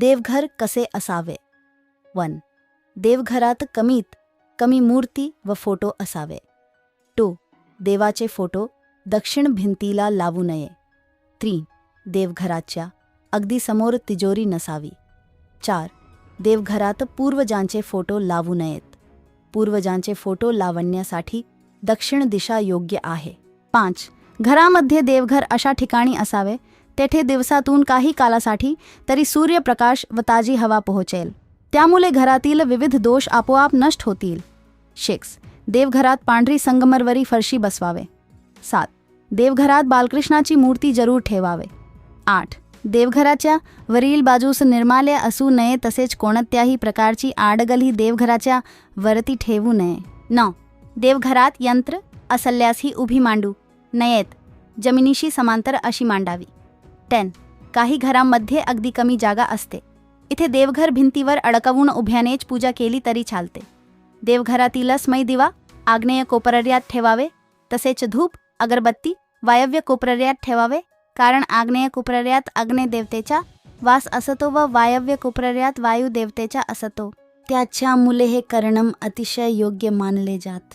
देवघर कसे असावे? वन. देवघरात कमीत कमी मूर्ती व फोटो असावे. टू. देवाचे फोटो दक्षिण भिंतीला लावू नये. थ्री. देवघराच्या अगदी समोर तिजोरी नसावी. चार. देवघरात पूर्वजांचे फोटो लावू नयेत. पूर्वजांचे फोटो लावण्यासाठी दक्षिण दिशा योग्य आहे. पाच. घरामध्ये देवघर अशा ठिकाणी असावे तेथे दिवसातून काही कालासाठी तरी सूर्यप्रकाश व ताजी हवा पोहोचेल. त्यामुळे घरातील विविध दोष आपोआप नष्ट होतील. शिक्स देवघरात पांढरी संगमरवरी फरशी बसवावे. सात देवघरात बालकृष्णाची मूर्ती जरूर ठेवावे. आठ देवघराच्या वरील बाजूस निर्माल्य असू नये तसेच कोणत्याही प्रकारची आडगल ही देवघराच्या वरती ठेवू नये. नऊ देवघरात यंत्र असल्यासही उभी मांडू. नयेत जमिनीशी समांतर अशी मांडावी. टेन काही घरांमध्ये अगदी कमी जागा असते. इथे देवघर भिंतीवर अडकवून उभ्यानेच पूजा केली तरी चालते. देवघरातील स्मय दिवा आग्नेय कोपरर्यात ठेवावे तसेच धूप अगरबत्ती वायव्य कोपरर्यात ठेवावे कारण आग्नेय कोपरर्यात अग्नेदेवतेचा वास असतो व वायव्य कोपरर्यात वायू देवतेचा असतो. त्याच्यामुळे हे करणम अतिशय योग्य मानले जात.